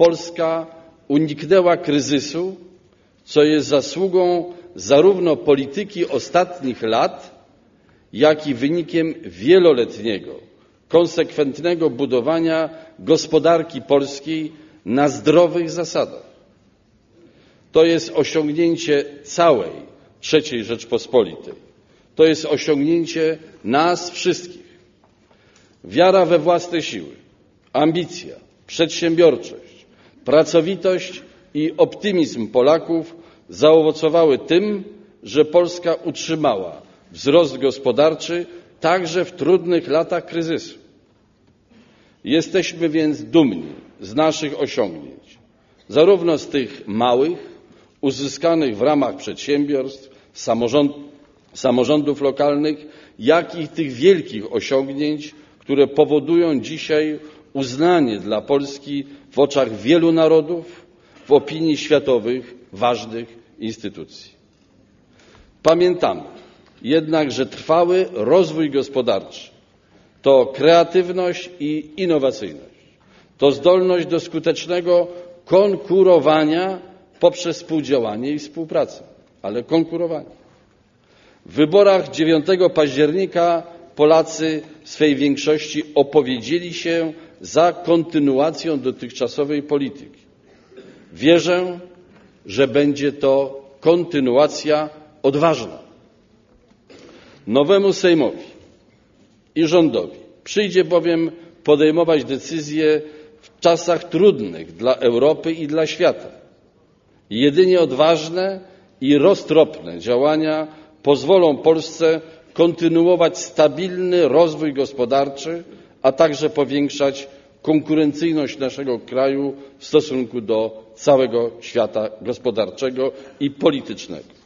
Polska uniknęła kryzysu, co jest zasługą zarówno polityki ostatnich lat, jak i wynikiem wieloletniego, konsekwentnego budowania gospodarki polskiej na zdrowych zasadach. To jest osiągnięcie całej III Rzeczpospolitej. To jest osiągnięcie nas wszystkich. Wiara we własne siły, ambicja, przedsiębiorczość, pracowitość i optymizm Polaków zaowocowały tym, że Polska utrzymała wzrost gospodarczy także w trudnych latach kryzysu. Jesteśmy więc dumni z naszych osiągnięć, zarówno z tych małych, uzyskanych w ramach przedsiębiorstw, samorząd, samorządów lokalnych, jak i tych wielkich osiągnięć, które powodują dzisiaj uznanie dla Polski w oczach wielu narodów, w opinii światowych ważnych instytucji. Pamiętamy jednak, że trwały rozwój gospodarczy to kreatywność i innowacyjność, to zdolność do skutecznego konkurowania poprzez współdziałanie i współpracę, ale konkurowanie. W wyborach 9 października Polacy w swej większości opowiedzieli się za kontynuacją dotychczasowej polityki. Wierzę, że będzie to kontynuacja odważna. Nowemu Sejmowi i rządowi przyjdzie bowiem podejmować decyzje w czasach trudnych dla Europy i dla świata. Jedynie odważne i roztropne działania pozwolą Polsce kontynuować stabilny rozwój gospodarczy, a także powiększać konkurencyjność naszego kraju w stosunku do całego świata gospodarczego i politycznego.